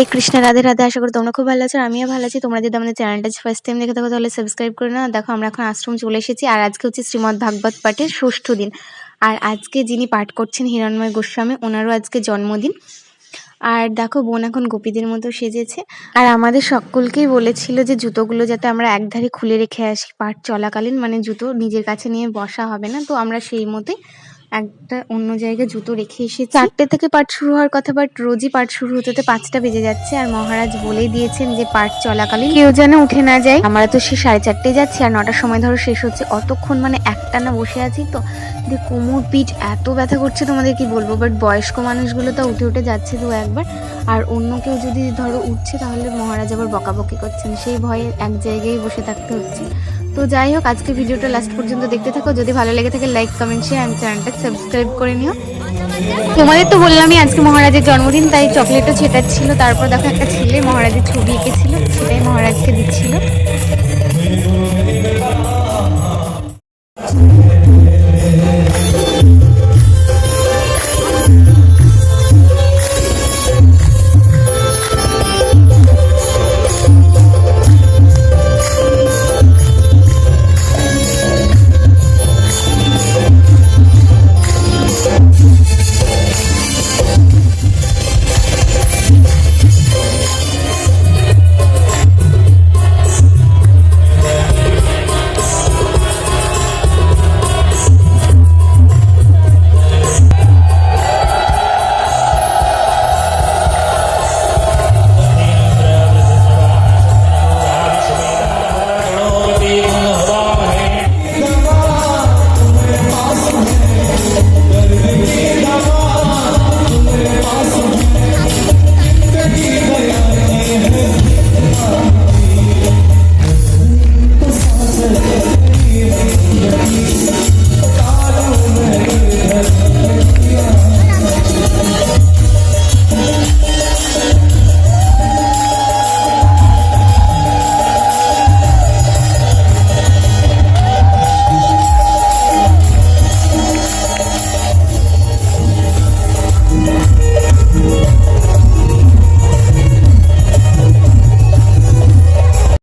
হরে কৃষ্ণ, রাধে রাধে। আশা করি তোমরা খুব ভালো আছো আমিও ভালো আছি। তোমরা যদি আমাদের চ্যানেলটা ফার্স্ট টাইম দেখে থাকো, তাহলে সাবস্ক্রাইব করে নাও। দেখো, আমরা এখন আশ্রম চলে এসেছি আর আজকে হচ্ছে শ্রীমদ্ ভাগবত পাঠের ষষ্ঠ দিন। আর আজকে যিনি পাঠ করছেন হিরণময় গোস্বামী, ওনারও আজকে জন্মদিন। আর দেখো, বোন এখন গোপীদের মতো সেজেছে। আর আমাদের সকলকেই বলেছিল যে জুতোগুলো যাতে আমরা একধারে খুলে রেখে আসি। পাঠ চলাকালীন মানে জুতো নিজের কাছে নিয়ে বসা হবে না। তো আমরা সেই মতোই একটা অন্য জায়গায় জুতো রেখে এসেছি চারটে থেকে পাঠ শুরু হওয়ার কথা বাট রোজই পাঠ শুরু হতে হতে পাঁচটা বেজে যাচ্ছে। আর মহারাজ বলেই দিয়েছেন যে পাঠ চলাকালীন কেউ যেন উঠে না যায়। আমরা তো সে সাড়ে চারটে যাচ্ছি, আর নটার সময় ধরো শেষ হচ্ছে। অতক্ষণ মানে একটানা বসে আছি তো। যে কোমর পিঠ এত ব্যথা করছে তোমাদের কি বলব? বাট বয়স্ক মানুষগুলো তো উঠে উঠে যাচ্ছে দু একবার। আর অন্য কেউ যদি ধরো উঠছে, তাহলে মহারাজ আবার বকাবকি করছেন। সেই ভয়ে এক জায়গায় বসে থাকতে হচ্ছে। তো যাই হোক, আজকে ভিডিওটা লাস্ট পর্যন্ত দেখতে থাকো। যদি ভালো লেগে থাকে লাইক কমেন্ট শেয়ার এন্ড চ্যানেলটা সাবস্ক্রাইব করে নিও। তোমাদের তো বললামই আজকে মহারাজের জন্মদিন, তাই চকলেটও ছেটাচ্ছিল। তারপর দেখো একটা ছেলে মহারাজের ছবি এঁকেছিল, সেটাই মহারাজকে